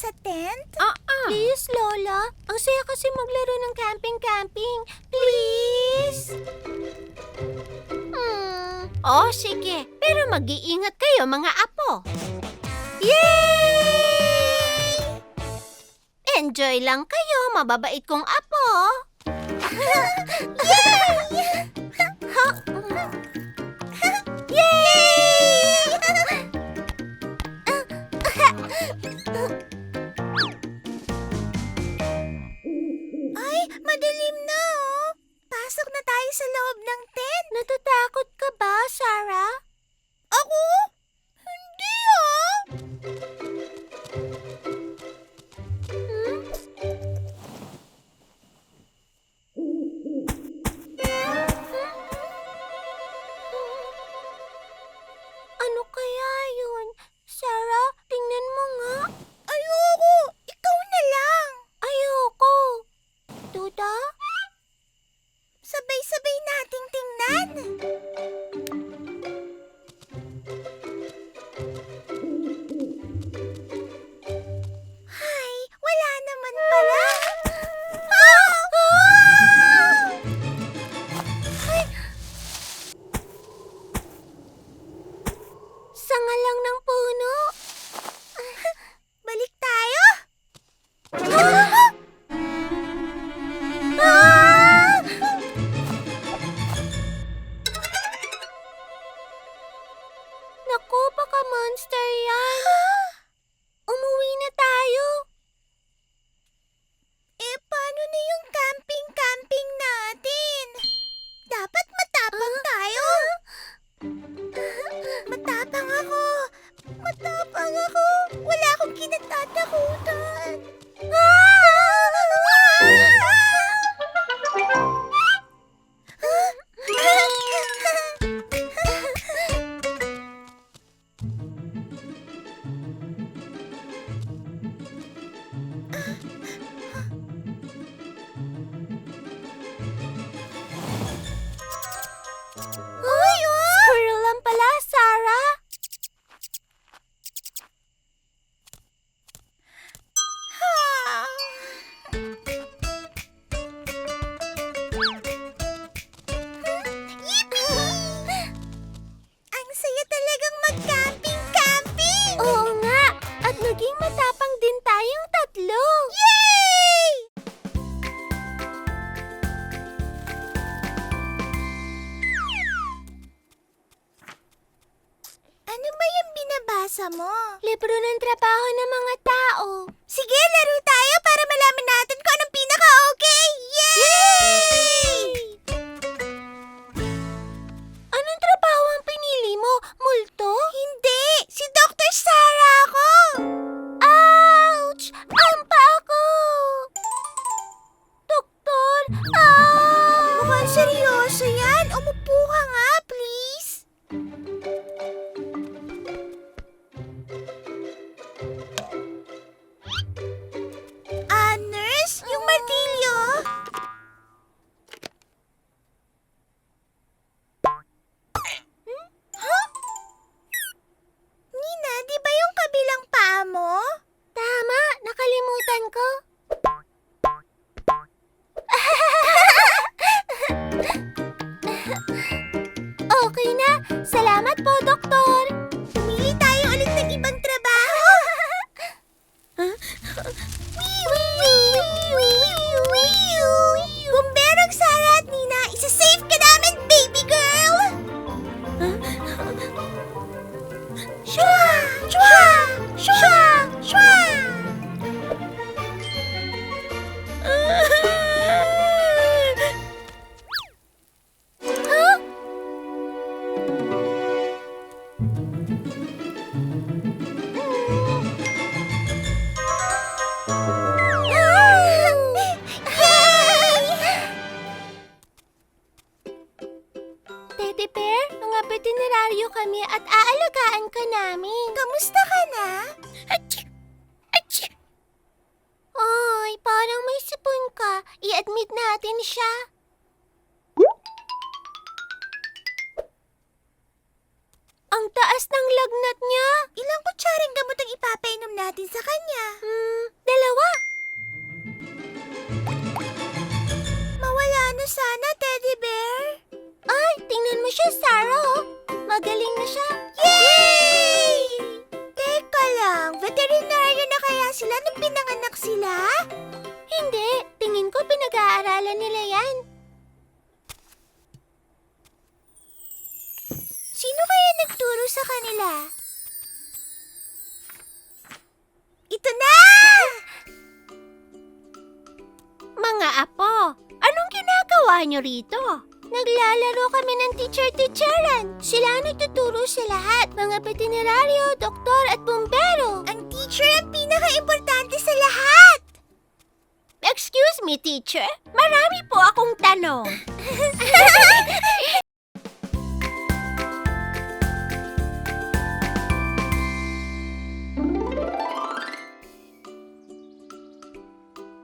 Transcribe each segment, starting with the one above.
sa tent? Ah, ah. Please, Lola. Ang saya kasi maglaro ng camping-camping. Please? Hmm. Oh, sige. Pero mag-iingat kayo, mga apo. Yay! Enjoy lang kayo, mababait kong apo. Yay! sa loob ng tent. Natatakot ka ba sa lang ako. Wala akong kinatatakutan. また。Na siya. Yay! Teka lang, veterinaryo na kaya sila nung pinanganak sila? Hindi, tingin ko pinag-aaralan nila yan. Sino kaya nagturo sa kanila? Ito na! Mga apo, anong ginagawa niyo rito? Naglalaro kami ng teacher-teacheran. Sila ang nagtuturo sa lahat. Mga veterinaryo, doktor at bumbero. Ang teacher ang pinaka-importante sa lahat! Excuse me, teacher. Marami po akong tanong.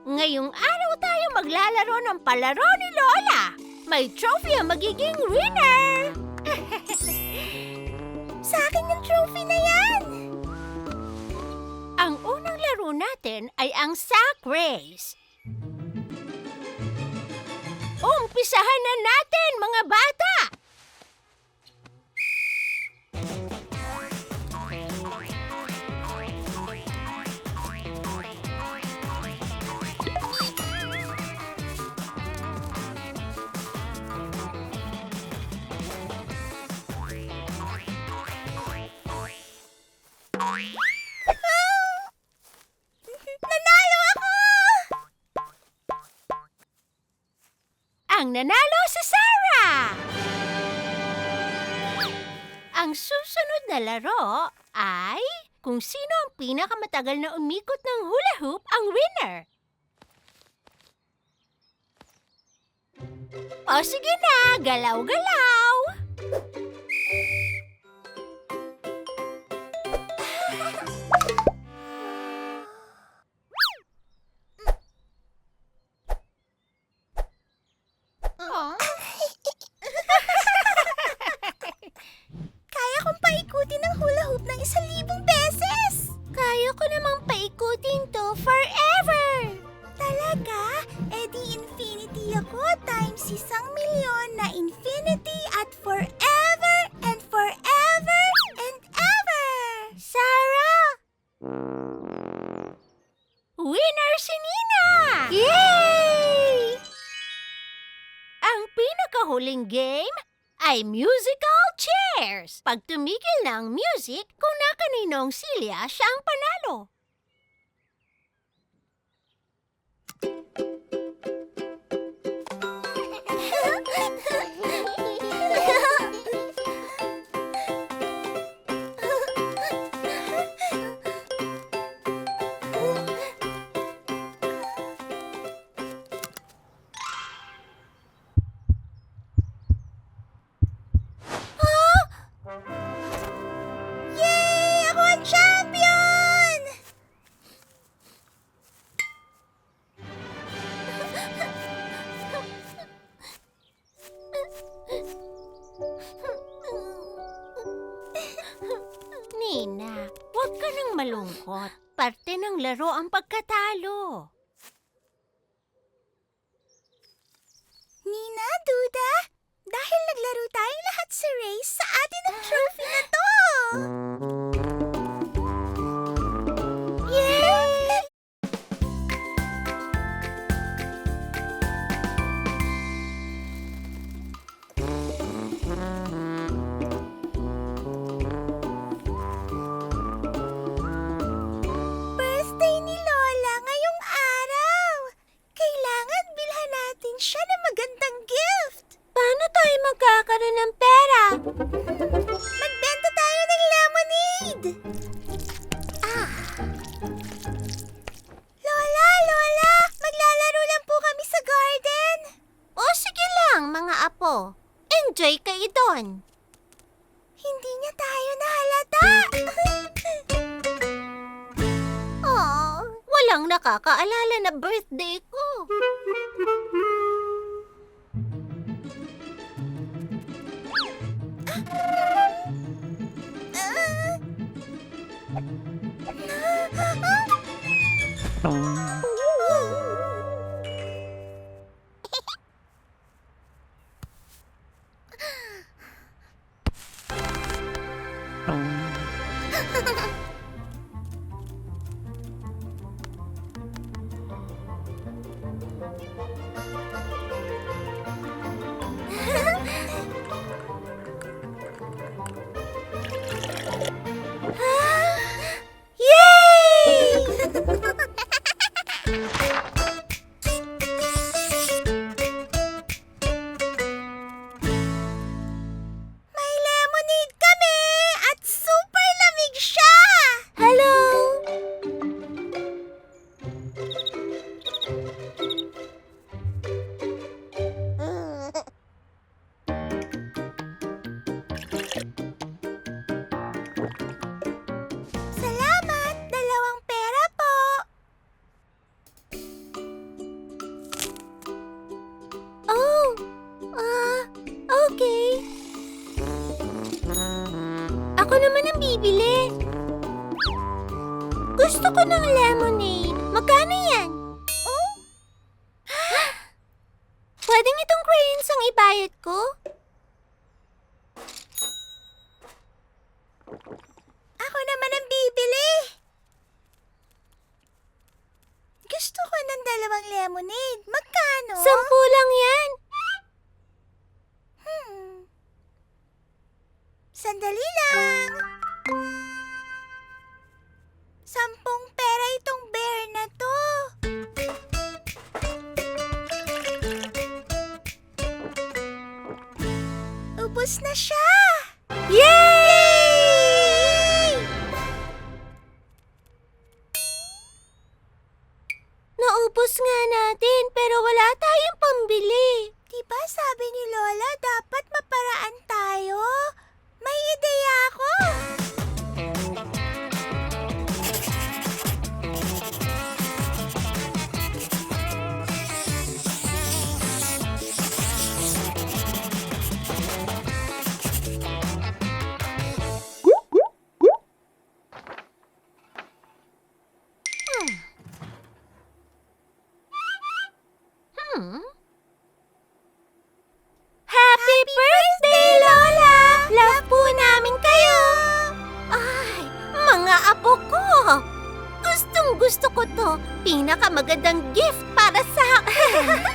Ngayong araw tayo maglalaro ng palaro ni Lola. May trophy ang magiging winner. Sa akin yung trophy na yan! Ang unang laro natin ay ang sack race. Umpisahan na natin, mga bata! Ang nanalo si Sarah! Ang susunod na laro ay kung sino ang pinakamatagal na umikot ng hula hoop ang winner. O sige na, galaw-galaw! Ay musical chairs. Pag tumigil na music, kung nakaninong silya, siya ang panalo. Parte ng laro ang pagkatalo. Nina, Duda, nakakaalala na birthday ko. Oh. Salamat! Dalawang pera po! Oh! Ah, okay. Ako naman ang bibili. Gusto ko ng lemonade. Magkano yan? Oh? Pwedeng itong crayons ang ibayad ko? Sampung pera itong bear na to. Ubus na siya! Hmm? Happy, birthday, Lola! Love po namin kayo! Ay, mga apo ko! Gustong gusto ko to. Pinakamagandang gift para sa akin.